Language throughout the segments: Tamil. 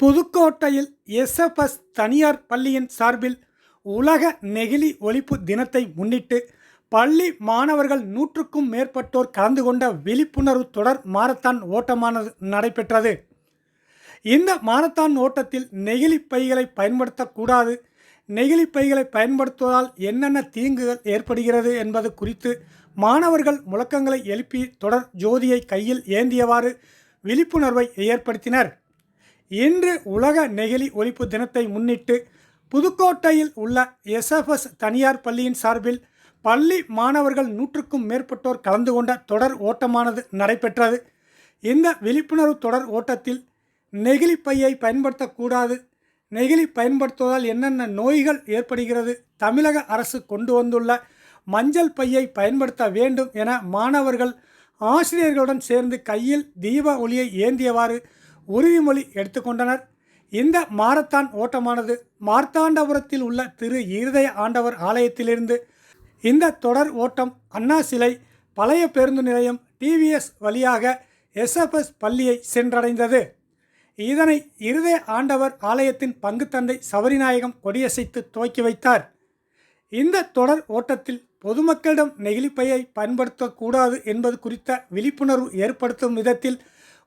புதுக்கோட்டையில் எஸ்எஃப்எஸ் தனியார் பள்ளியின் சார்பில் உலக நெகிழி ஒழிப்பு தினத்தை முன்னிட்டு பள்ளி மாணவர்கள் நூற்றுக்கும் மேற்பட்டோர் கலந்து கொண்ட விழிப்புணர்வு தொடர் மாரத்தான் ஓட்டமானது நடைபெற்றது. இந்த மாரத்தான் ஓட்டத்தில் நெகிழி பைகளை பயன்படுத்தக்கூடாது. நெகிழி பைகளை பயன்படுத்துவதால் என்னென்ன தீங்குகள் ஏற்படுகிறது என்பது குறித்து மாணவர்கள் முழக்கங்களை எழுப்பி தொடர் ஜோதியை கையில் ஏந்தியவாறு விழிப்புணர்வை ஏற்படுத்தினர். இன்று உலக நெகிழி ஒழிப்பு தினத்தை முன்னிட்டு புதுக்கோட்டையில் உள்ள எஸ்எஃப்எஸ் தனியார் பள்ளியின் சார்பில் பள்ளி மாணவர்கள் நூற்றுக்கும் மேற்பட்டோர் கலந்து கொண்ட தொடர் ஓட்டமானது நடைபெற்றது. இந்த விழிப்புணர்வு தொடர் ஓட்டத்தில் நெகிழி பையை பயன்படுத்தக்கூடாது. நெகிழி பயன்படுத்துவதால் என்னென்ன நோய்கள் ஏற்படுகிறது தமிழக அரசு கொண்டு வந்துள்ள மஞ்சள் பையை பயன்படுத்த வேண்டும் என மாணவர்கள் ஆசிரியர்களுடன் சேர்ந்து கையில் தீப ஒளியை ஏந்தியவாறு உறுதிமொழி எடுத்துக்கொண்டனர். இந்த மாரத்தான் ஓட்டமானது மார்த்தாண்டபுரத்தில் உள்ள திரு இருதய ஆண்டவர் ஆலயத்திலிருந்து இந்த தொடர் ஓட்டம் அண்ணா சிலை பழைய பேருந்து நிலையம் டிவிஎஸ் வழியாக எஸ்எஃப்எஸ் பள்ளியை சென்றடைந்தது. இதனை இருதய ஆண்டவர் ஆலயத்தின் பங்குத்தந்தை சபரிநாயகம் கொடியசைத்து துவக்கி வைத்தார். இந்த தொடர் ஓட்டத்தில் பொதுமக்களிடம் நெகிழிப்பையை பயன்படுத்தக்கூடாது என்பது குறித்த விழிப்புணர்வு ஏற்படுத்தும் விதத்தில்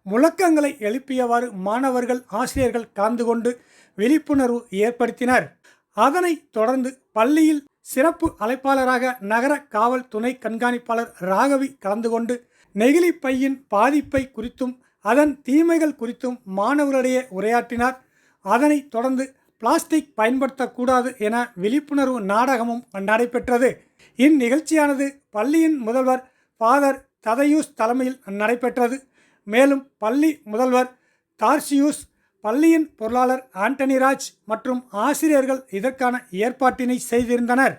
முழக்கங்களை எழுப்பியவாறு மாணவர்கள் ஆசிரியர்கள் கலந்து கொண்டு விழிப்புணர்வு ஏற்படுத்தினர். அதனைத் தொடர்ந்து பள்ளியில் சிறப்பு அழைப்பாளராக நகர காவல் துணை கண்காணிப்பாளர் ராகவி கலந்து கொண்டு நெகிழி பையின் பாதிப்பை குறித்தும் அதன் தீமைகள் குறித்தும் மாணவர்களிடையே உரையாற்றினார். அதனைத் தொடர்ந்து பிளாஸ்டிக் பயன்படுத்தக்கூடாது என விழிப்புணர்வு நாடகமும் நடைபெற்றது. இந்நிகழ்ச்சியானது பள்ளியின் முதல்வர் ஃபாதர் ததையூஸ் தலைமையில் நடைபெற்றது. மேலும் பள்ளி முதல்வர் தார்சியூஸ் பள்ளியின் பொருளாளர் ஆண்டனி ராஜ் மற்றும் ஆசிரியர்கள் இதற்கான ஏற்பாட்டினை செய்திருந்தனர்.